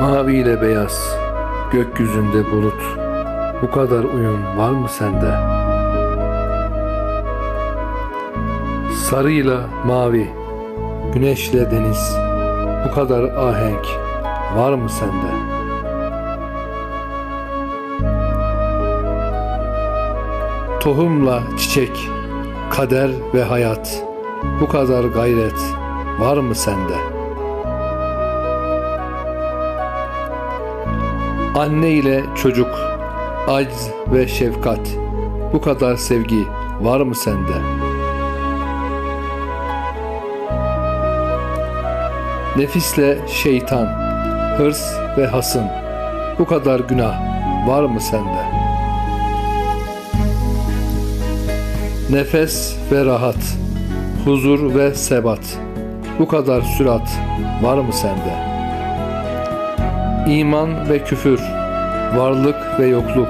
Mavi ile beyaz, gökyüzünde bulut. Bu kadar uyum var mı sende? Sarıyla mavi, güneşle deniz. Bu kadar ahenk var mı sende? Tohumla çiçek, kader ve hayat. Bu kadar gayret var mı sende? Anne ile çocuk, acz ve şefkat. Bu kadar sevgi var mı sende? Nefisle şeytan, hırs ve hasım. Bu kadar günah var mı sende? Nefes ve rahat, huzur ve sebat. Bu kadar sürat var mı sende? İman ve küfür, varlık ve yokluk.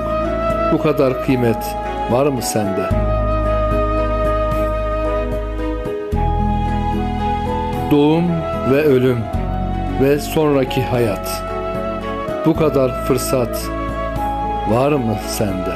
Bu kadar kıymet var mı sende? Doğum ve ölüm ve sonraki hayat. Bu kadar fırsat var mı sende?